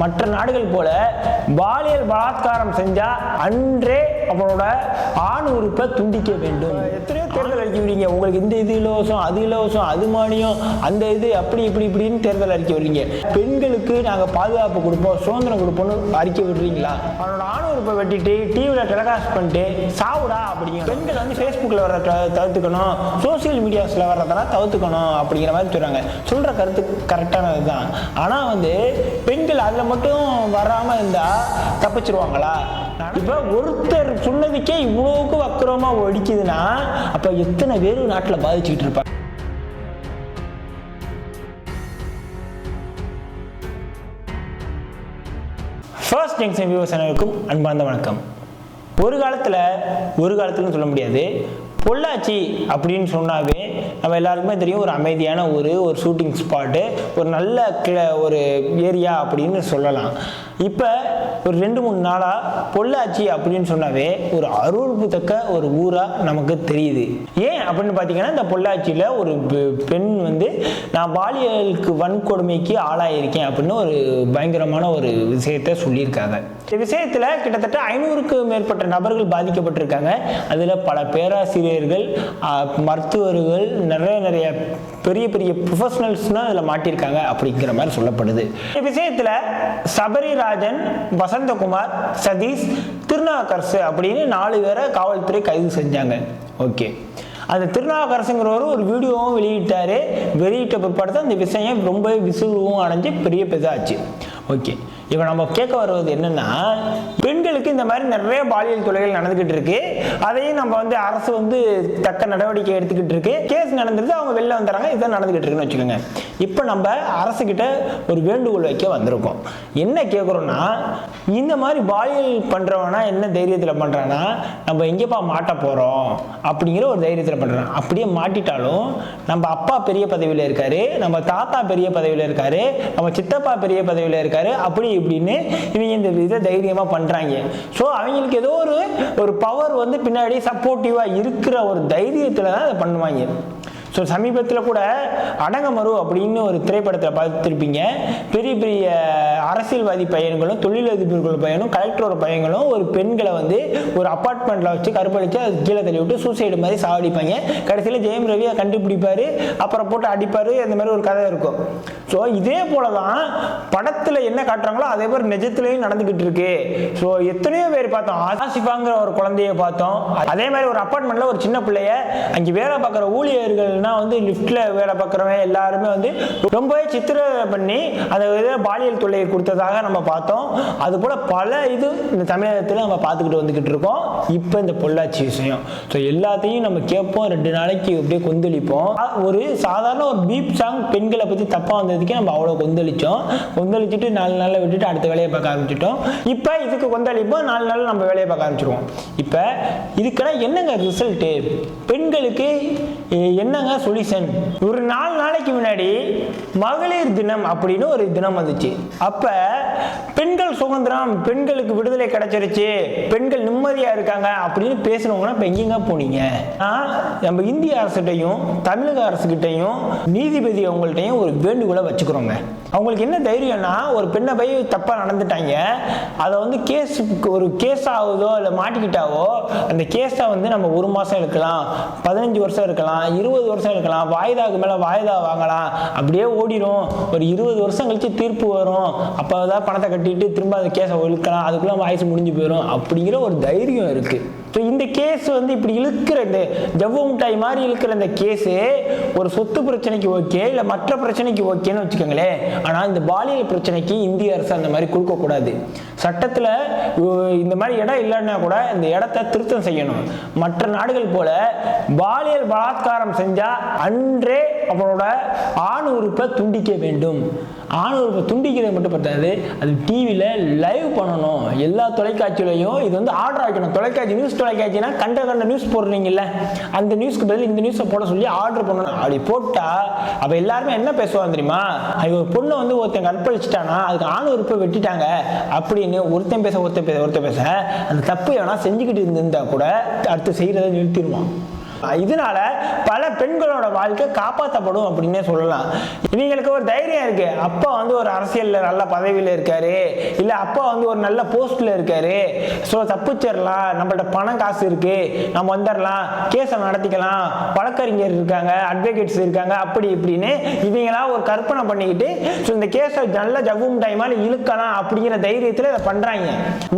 மற்ற நாடுகள் போல பாலியல் பலாத்காரம் செஞ்சா அன்றே அவனோட ஆண் உறுப்பை துண்டிக்க வேண்டும். எத்தனையோ உங்களுக்கு இந்த இது இலவசம் அது இலவசம் அது மானியம் அந்த இது அப்படி இப்படி இப்படின்னு தேர்தல் அறிக்கை விடுறீங்க பெண்களுக்கு நாங்கள் பாதுகாப்பு கொடுப்போம் சுதந்திரம் கொடுப்போம்னு அறிக்கை விடுறீங்களா? அவனோட ஆண் உறுப்பை வெட்டிட்டு டிவியில் டெலகாஸ்ட் பண்ணிட்டு சாவுடா அப்படிங்க பெண்கள் வந்து ஃபேஸ்புக்கில் வர தவிர்த்துக்கணும் சோசியல் மீடியாஸில் வர்றதெல்லாம் தவிர்த்துக்கணும் அப்படிங்கிற மாதிரி சொல்கிறாங்க சொல்கிற கருத்து கரெக்டானது தான் ஆனால் வந்து பெண்கள் அதில் மட்டும் வராமல் இருந்தால் தப்பிச்சிருவாங்களா? இப்போ ஒருத்தர் சொன்னதுக்கே இவ்வளோவுக்கு வக்கரமாக ஒடிக்குதுன்னா அப்போ எத்தனை பேர் நாட்டில் பாதிச்சுக்கிட்டு இருப்பாங்க? ஃபர்ஸ்ட் ஜங்ஷன் வியூவர்ஸ் அனைவருக்கும் அன்பார்ந்த வணக்கம். ஒரு காலத்தில் ஒரு காலத்துலன்னு சொல்ல முடியாது. பொள்ளாச்சி அப்படின்னு சொன்னாவே நம்ம எல்லாருக்குமே தெரியும் ஒரு அமைதியான ஒரு ஒரு ஷூட்டிங் ஸ்பாட்டு ஒரு நல்ல கிள- ஒரு ஏரியா அப்படின்னு சொல்லலாம். இப்போ ஒரு ரெண்டு மூணு நாளாக பொள்ளாச்சி அப்படின்னு சொன்னாவே ஒரு அருள்புத்தக்க ஒரு ஊராக நமக்கு தெரியுது. ஏன் அப்படின்னு பார்த்தீங்கன்னா இந்த பொள்ளாச்சியில் ஒரு பெ- பெண் வந்து நான் பாலியலுக்கு வன்கொடுமைக்கு ஆளாயிருக்கேன் அப்படின்னு ஒரு பயங்கரமான ஒரு விஷயத்தை சொல்லியிருக்காங்க. இந்த விஷயத்தில் கிட்டத்தட்ட ஐநூறுக்கு மேற்பட்ட நபர்கள் பாதிக்கப்பட்டிருக்காங்க. அதில் பல பேராசிரியர்கள் மருத்துவர்கள் மருத்துவர்கள் நிறைய நிறைய பெரிய பெரிய ப்ரொஃபஷனல்ஸ்னால் அதில் மாட்டியிருக்காங்க அப்படிங்கிற மாதிரி சொல்லப்படுது. இந்த விஷயத்தில் சபரிராஜன் வசந்தகுமார் சதீஷ் திருநாக்கரசு அப்படின்னு நாலு பேரை காவல்துறை கைது செஞ்சாங்க. ஓகே. அந்த திருநாவுக்கரசுங்கிறவர் ஒரு வீடியோவும் வெளியிட்டாரு. வெளியிட்ட பிற்பாடு தான் இந்த விஷயம் ரொம்ப விசுவும் அடைஞ்சு பெரிய பெரிதாச்சு ஓகே. இப்போ நம்ம கேட்க வருவது என்னன்னா பெண்களுக்கு இந்த மாதிரி நிறைய பாலியல் தொலைகள் நடந்துகிட்டு இருக்கு. அதையும் நம்ம வந்து அரசு வந்து தக்க நடவடிக்கை எடுத்துக்கிட்டு இருக்கு. கேஸ் நடந்துருது அவங்க வெளில வந்துடுறாங்க. இதுதான் நடந்துகிட்டு இருக்குன்னு வச்சுக்கோங்க. இப்போ நம்ம அரசு கிட்ட ஒரு வேண்டுகோள் வைக்க வந்திருக்கோம். என்ன கேட்குறோம்னா இந்த மாதிரி பாலியல் பண்ணுறவனா என்ன தைரியத்தில் பண்ணுறான்னா நம்ம எங்கேப்பா மாட்ட போகிறோம் அப்படிங்கிற ஒரு தைரியத்தில் பண்ணுறான் அப்படியே மாட்டிட்டாலும் நம்ம அப்பா பெரிய பதவியில் இருக்காரு நம்ம தாத்தா பெரிய பதவியில் இருக்காரு நம்ம சித்தப்பா பெரிய பதவியில் இருக்காரு அப்படி இப்படின்னு இவங்க இந்த இதை தைரியமா பண்றாங்க. ஸோ அவங்களுக்கு ஏதோ ஒரு ஒரு பவர் வந்து பின்னாடி சப்போர்ட்டிவா இருக்கிற ஒரு தைரியத்தில் தான் அதை பண்ணுவாங்க. ஸோ சமீபத்தில் கூட அடங்கமரு அப்படின்னு ஒரு திரைப்படத்தில் பார்த்துருப்பீங்க. பெரிய பெரிய அரசியல்வாதி பையன்களும் தொழிலதிபர்கள் பையனும் கலெக்டரோட பையன்களும் ஒரு பெண்களை வந்து ஒரு அப்பார்ட்மெண்ட்டில் வச்சு கருப்படிச்சு அது கீழே தள்ளி விட்டு சூசைடு மாதிரி சாவடிப்பாங்க. கடைசியில் ஜெயம் ரவி கண்டுபிடிப்பார் கண்டுபிடிப்பாரு அப்புறம் போட்டு அடிப்பார் அந்த மாதிரி ஒரு கதை இருக்கும். ஸோ இதே போல தான் படத்தில் என்ன காட்டுறாங்களோ அதே மாதிரி நிஜத்துலையும் நடந்துக்கிட்டு இருக்கு. ஸோ எத்தனையோ பேர் பார்த்தோம். ஆசிஃபாங்கிற ஒரு குழந்தைய பார்த்தோம். அதே மாதிரி ஒரு அப்பார்ட்மெண்ட்டில் ஒரு சின்ன பிள்ளைய அங்கே வேலை பார்க்குற ஊழியர்கள் பார்த்தீங்கன்னா வந்து லிஃப்ட்டில் வேலை பார்க்குறவங்க எல்லாருமே வந்து ரொம்பவே சித்திர பண்ணி அந்த இதை பாலியல் தொல்லையை கொடுத்ததாக நம்ம பார்த்தோம். அது போல் பல இது இந்த தமிழகத்தில் நம்ம பார்த்துக்கிட்டு வந்துக்கிட்டு இருக்கோம். இப்போ இந்த பொள்ளாச்சி விஷயம். ஸோ எல்லாத்தையும் நம்ம கேட்போம். ரெண்டு நாளைக்கு அப்படியே கொந்தளிப்போம். ஒரு சாதாரண ஒரு பீப் சாங் பெண்களை பற்றி தப்பாக வந்ததுக்கே நம்ம அவ்வளோ கொந்தளித்தோம் கொந்தளிச்சுட்டு நாலு நாளில் விட்டுட்டு அடுத்த வேலையை பார்க்க ஆரம்பிச்சிட்டோம். இப்போ இதுக்கு கொந்தளிப்போம். நாலு நாள் நம்ம வேலையை பார்க்க ஆரம்பிச்சிருவோம். இப்போ இதுக்கெல்லாம் என்னங்க ரிசல்ட்டு பெண்களுக்கு என்னங்க சொல்யூஷன்? ஒரு நாலு நாளைக்கு முன்னாடி மகளிர் தினம் அப்படின்னு ஒரு தினம் வந்துச்சு. அப்ப பெண்கள் சுதந்திரம் பெண்களுக்கு விடுதலை கிடைச்சிருச்சு பெண்கள் நிம்மதியா இருக்காங்க அப்படின்னு பேசுனவங்கன்னா இப்போ எங்கெங்க போனீங்க? நம்ம இந்திய அரசுகிட்டையும் தமிழக அரசுகிட்டையும் நீதிபதி அவங்கள்ட்டையும் ஒரு வேண்டுகோளை வச்சுக்கிறோங்க. அவங்களுக்கு என்ன தைரியம்னா ஒரு பெண்ணை போய் தப்பாக நடந்துட்டாங்க. அதை வந்து கேஸ் ஒரு கேஸ் ஆகுதோ இல்லை மாட்டிக்கிட்டாவோ அந்த கேஸை வந்து நம்ம ஒரு மாதம் இருக்கலாம் பதினஞ்சு வருஷம் இருக்கலாம் இருபது வருஷம் எடுக்கலாம் வாய்தாக்கு மேலே வாய்தா வாங்கலாம் அப்படியே ஓடிரும். ஒரு இருபது வருஷம் கழித்து தீர்ப்பு வரும். அப்போ தான் பணத்தை கட்டிட்டு திரும்ப அந்த கேஸை ஒழுக்கலாம் அதுக்குள்ளே வயசு முடிஞ்சு போயிடும் அப்படிங்கிற ஒரு தைரியம் இருக்குது ஸோ இந்த கேஸ் வந்து இப்படி இழுக்கிற இந்த ஜவ்வு மிட்டாய் மாதிரி இழுக்கிற இந்த கேஸு ஒரு சொத்து பிரச்சனைக்கு ஓகே இல்லை மற்ற பிரச்சனைக்கு ஓகேன்னு வச்சுக்கோங்களேன். ஆனால் இந்த பாலியல் பிரச்சனைக்கு இந்திய அரசு அந்த மாதிரி கொடுக்கக்கூடாது சட்டத்தில் இந்த மாதிரி இடம் இல்லைன்னா கூட இந்த இடத்த திருத்தம் செய்யணும். மற்ற நாடுகள் போல பாலியல் பலாத்காரம் செஞ்சால் அன்றே அவனோட ஆண் உறுப்பை துண்டிக்க வேண்டும். ஆண் உறுப்பை துண்டிக்கிறது மட்டும் பத்தாது அது டிவியில் லைவ் பண்ணணும். எல்லா தொலைக்காட்சியிலையும் இது வந்து ஆர்டர் ஆக்கணும். தொலைக்காட்சி நியூஸ் தொலைக்காட்சினா கண்ட கண்ட நியூஸ் போடுறீங்கல்ல அந்த நியூஸ்க்கு பதில் இந்த நியூஸை போட சொல்லி ஆர்டர் பண்ணணும். அப்படி போட்டா அப்ப எல்லாருமே என்ன பேசுவாங்க தெரியுமா? அது ஒரு பொண்ணை வந்து ஒருத்தன் கற்பழிச்சிட்டானா அதுக்கு ஆண் உறுப்பை வெட்டிட்டாங்க அப்படின்னு ஒருத்தன் பேச ஒருத்தன் பேச ஒருத்தன் பேச அந்த தப்பு எவனா செஞ்சுக்கிட்டு இருந்திருந்தா கூட அடுத்து செய்யறதை நிறுத்திடுவான். இதனால பல பெண்களோட வாழ்க்கை காப்பாற்றப்படும் அப்படின்னே சொல்லலாம். இவங்களுக்கு ஒரு தைரியம் இருக்கு. அப்பா வந்து ஒரு அரசியல்ல நல்ல பதவியில் இருக்காரு. இல்ல அப்பா வந்து ஒரு நல்ல போஸ்ட்ல இருக்காரு. ஸோ தப்பிச்சிடலாம். நம்மள்ட்ட பணம் காசு இருக்கு. நம்ம வந்துடலாம். கேஸை நடத்திக்கலாம். வழக்கறிஞர் இருக்காங்க அட்வொகேட்ஸ் இருக்காங்க அப்படி இப்படின்னு இவங்களா ஒரு கற்பனை பண்ணிக்கிட்டு ஸோ இந்த கேஸை நல்ல ஜவ்வும் டைமால இழுக்கலாம் அப்படிங்கிற தைரியத்தில் இதை பண்றாங்க.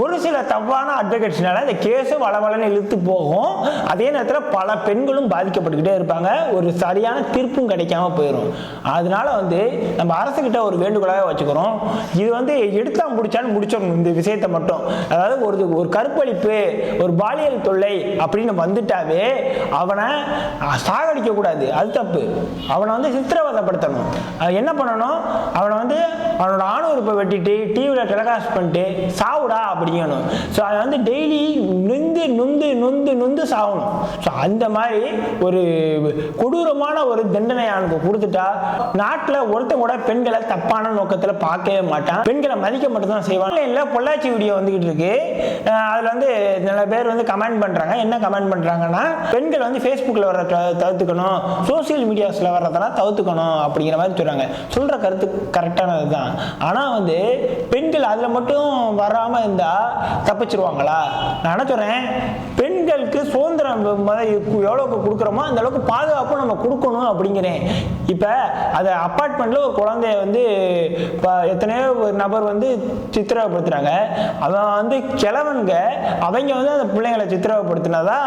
ஒரு சில தப்பான அட்வொகேட்ஸ்னால இந்த கேஸும் வளவளன்னு இழுத்து போகும். அதே நேரத்தில் பல பெண் பெண்களும் பாதிக்கப்பட்டுக்கிட்டே இருப்பாங்க. ஒரு சரியான தீர்ப்பும் கிடைக்காம போயிடும் அதனால வந்து நம்ம அரசுக்கிட்ட ஒரு வேண்டுகோளாக வச்சுக்கிறோம். இது வந்து எடுத்தா முடிச்சான்னு முடிச்சிடணும். இந்த விஷயத்தை மட்டும். அதாவது ஒரு ஒரு கற்பழிப்பு ஒரு பாலியல் தொல்லை அப்படின்னு வந்துட்டாவே அவனை சாகடிக்க கூடாது அது தப்பு. அவனை வந்து சித்திரவதைப்படுத்தணும். அது என்ன பண்ணணும்? அவனை வந்து அவனோட ஆணுறுப்பை வெட்டிட்டு டிவியில் டெலிகாஸ்ட் பண்ணிட்டு சாவுடா அப்படிங்கணும். ஸோ அதை வந்து டெய்லி நொந்து நொந்து நொந்து நொந்து சாகணும் ஸோ அந்த மாதிரி ஒரு கொடூரமான ஒரு தண்டனை அவனுக்கு கொடுத்துட்டா நாட்டில் ஒருத்தன் கூட பெண்களை தப்பான நோக்கத்தில் பார்க்கவே மாட்டான். பெண்களை மதிக்க மட்டும் தான் செய்வான். இல்லை பொள்ளாச்சி வீடியோ வந்துகிட்டு இருக்கு. அதில் அதுல வந்து நிறைய பேர் வந்து கமெண்ட் பண்றாங்க. என்ன கமெண்ட் பண்றாங்கன்னா பெண்கள் வந்து ஃபேஸ்புக்கில் வர தவிர்த்துக்கணும். சோசியல் மீடியாஸில் வர்றதெல்லாம் தவிர்த்துக்கணும் அப்படிங்கிற மாதிரி சொல்றாங்க. சொல்ற கருத்து கரெக்டானது தான் ஆனால் வந்து பெண்கள் அதில் மட்டும் வராமல் இருந்தால் தப்பிச்சிருவாங்களா? நான் என்ன சொல்கிறேன் பெண்களுக்கு சுதந்திரம் எவ்வளோக்கு கொடுக்குறோமோ அந்த அளவுக்கு பாதுகாப்பு நம்ம கொடுக்கணும் அப்படிங்கிறேன். இப்போ அதை அப்பார்ட்மெண்ட்டில் ஒரு குழந்தைய வந்து இப்போ எத்தனையோ ஒரு நபர் வந்து சித்திரவப்படுத்துகிறாங்க அவன் வந்து கிழவனுங்க அவங்க வந்து அந்த பிள்ளைங்களை சித்திரவப்படுத்தினதா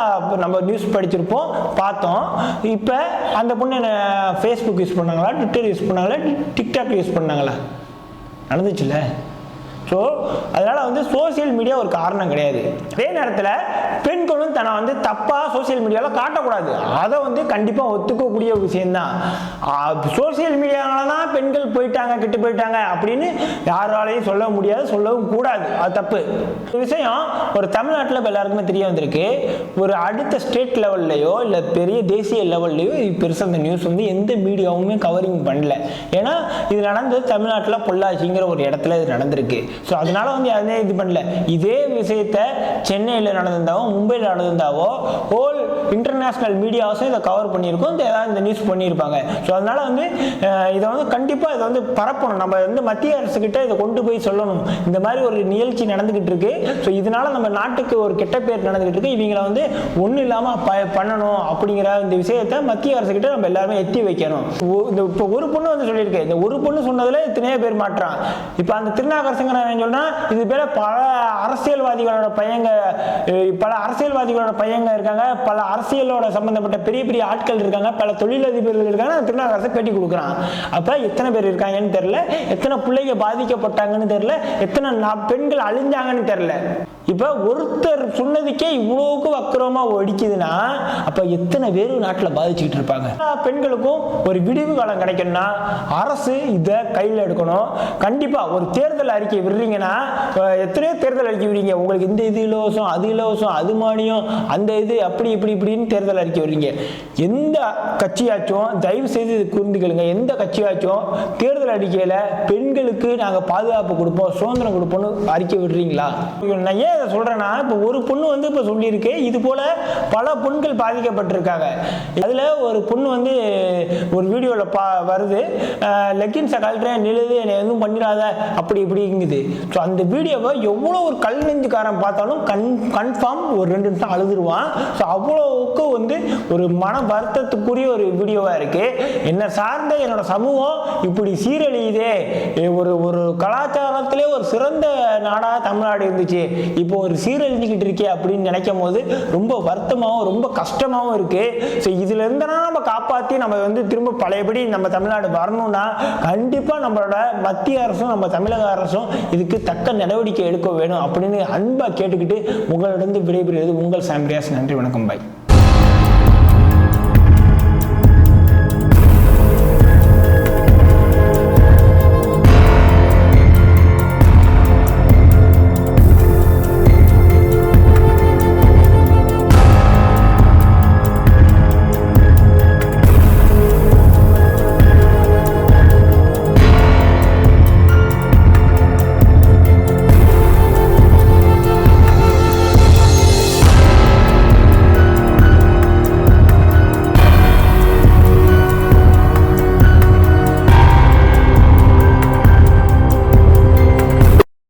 நம்ம நியூஸ் படிச்சிருப்போம் பார்த்தோம். இப்போ அந்த பொண்ணு என்ன ஃபேஸ்புக் யூஸ் பண்ணாங்களா ட்விட்டர் யூஸ் பண்ணாங்களா டிக்டாக் யூஸ் பண்ணாங்களா? நடந்துச்சுல்ல? ஸோ அதனால் வந்து சோஷியல் மீடியா ஒரு காரணம் கிடையாது. அதே நேரத்தில் பெண்களும் தன்னை வந்து தப்பாக சோஷியல் மீடியாவில் காட்டக்கூடாது. அதை வந்து கண்டிப்பாக ஒத்துக்கக்கூடிய விஷயம்தான். சோஷியல் மீடியானால தான் பெண்கள் போயிட்டாங்க கெட்டு போயிட்டாங்க அப்படின்னு யாராலையும் சொல்ல முடியாது சொல்லவும் கூடாது. அது தப்பு. இந்த விஷயம் ஒரு தமிழ்நாட்டில் இப்போ எல்லாருக்குமே தெரிய வந்திருக்கு. ஒரு அடுத்த ஸ்டேட் லெவல்லையோ இல்லை பெரிய தேசிய லெவல்லையோ இது பெருசாக இந்த நியூஸ் வந்து எந்த மீடியாவுமே கவரிங் பண்ணல. ஏன்னா இது நடந்தது தமிழ்நாட்டில் பொள்ளாச்சிங்கிற ஒரு இடத்துல இது நடந்திருக்கு. ஸோ அதனால வந்து யாருமே இது பண்ணல. இதே விஷயத்த சென்னையில் நடந்திருந்தாவோ மும்பையில் நடந்திருந்தாவோ ஹோல் இன்டர்நேஷ்னல் மீடியாஸும் இதை கவர் பண்ணியிருக்கோம். இந்த ஏதாவது இந்த நியூஸ் பண்ணியிருப்பாங்க. ஸோ அதனால வந்து இதை வந்து கண்டிப்பாக இதை வந்து பரப்பணும். நம்ம வந்து மத்திய அரசுக்கிட்ட இதை கொண்டு போய் சொல்லணும். இந்த மாதிரி ஒரு நிகழ்ச்சி நடந்துகிட்டு இருக்கு. ஸோ இதனால நம்ம நாட்டுக்கு ஒரு கெட்ட பேர் நடந்துகிட்டு இருக்கு. இவங்களை வந்து ஒன்றும் இல்லாமல் ப பண்ணணும் அப்படிங்கிற இந்த விஷயத்தை மத்திய அரசுக்கிட்ட நம்ம எல்லாருமே எத்தி வைக்கணும். இந்த இப்போ ஒரு பொண்ணு வந்து சொல்லியிருக்கேன் இந்த ஒரு பொண்ணு சொன்னதில் எத்தனையோ பேர் மாற்றான். இப்போ அந்த திருநாகரசுங்கிறவன் சொன்னா இது பேர் பல அரசியல்வாதிகளோட பையங்க பல அரசியல்வாதிகளோட பையங்க இருக்காங்க. பல அரசியலோட சம்பந்தப்பட்ட பெரிய பெரிய ஆட்கள் இருக்காங்க. பல தொழிலதிபர்கள் இருக்காங்க. திருநாள் திருநாகரசை பேட்டி கொடுக்குறான். அப்போ எத்தனை பேர் இருக்காங்கன்னு தெரியல. எத்தனை பிள்ளைங்க பாதிக்கப்பட்டாங்கன்னு தெரியல. எத்தனை நா- பெண்கள் அழிஞ்சாங்கன்னு தெரியல. இப்போ ஒருத்தர் சொன்னதுக்கே இவ்வளோக்கு வக்கரமாக ஒடிக்குதுன்னா அப்போ எத்தனை பேர் நாட்டில் பாதிச்சுக்கிட்டு இருப்பாங்க? பெண்களுக்கும் ஒரு விடிவு காலம் கிடைக்கணும்னா அரசு இதை கையில் எடுக்கணும். கண்டிப்பாக ஒரு தேர்தல் அறிக்கை விடுறீங்கன்னா எத்தனையோ தேர்தல் அறிக்கை விடுறீங்க உங்களுக்கு இந்த இது இலவசம் அது இலவசம் அது மானியம் அந்த இது அப்படி இப்படி இப்படின்னு தேர்தல் அறிக்கை விடுறீங்க. எந்த கட்சியாச்சும் தயவு செய்து இது புரிந்துக்கலுங்க எந்த கட்சியாச்சும் தேர்தல் அறிக்கையில் பெண்களுக்கு நாங்கள் பாதுகாப்பு கொடுப்போம் சுதந்திரம் கொடுப்போம்னு அறிக்கை விடுறீங்களா? நான் ஏன் இதை சொல்றேன்னா இப்போ ஒரு பொண்ணு வந்து இப்போ சொல்லியிருக்கு இது போல பல பெண்கள் பாதிக்கப்பட்டிருக்காங்க. அதுல ஒரு பொண்ணு வந்து ஒரு வீடியோல பா வருது. லெக்கின்ஸை கழட்டுறேன் நிழுது என்னை எதுவும் பண்ணிடாத அப்படி இப்படிங்குது. ஸோ அந்த வீடியோவை எவ்வளோ ஒரு கல் நெஞ்சுக்காரன் பார்த்தாலும் கன் கன்ஃபார்ம் ஒரு ரெண்டு நிமிஷம் அழுதுருவான். ஸோ அவ்வளோவுக்கு வந்து ஒரு மன வருத்தத்துக்குரிய ஒரு வீடியோவாக இருக்கு. என்னை சார்ந்த என்னோட சமூகம் இப்படி சீரழியுதே. ஒரு ஒரு கலாச்சாரத்திலே ஒரு சிறந்த நாடாக தமிழ்நாடு இருந்துச்சு. இப்போ ஒரு சீரழிஞ்சுக்கிட்டு இருக்கே அப்படின்னு நினைக்கும் போது ரொம்ப வருத்தமாகவும் ரொம்ப கஷ்டமாகவும் இருக்கு. ஸோ இதுல இருந்தனா நம்ம காப்பாற்றி நம்ம வந்து திரும்ப பழையபடி நம்ம தமிழ்நாடு வரணும்னா கண்டிப்பாக நம்மளோட மத்திய அரசும் நம்ம தமிழக அரசும் இதுக்கு தக்க நடவடிக்கை எடுக்க வேணும் அப்படின்னு அன்பாக கேட்டுக்கிட்டு உங்களிடம் விடைபெறுவது உங்கள் சாம்பிரியாஸ் நன்றி வணக்கம். பாய்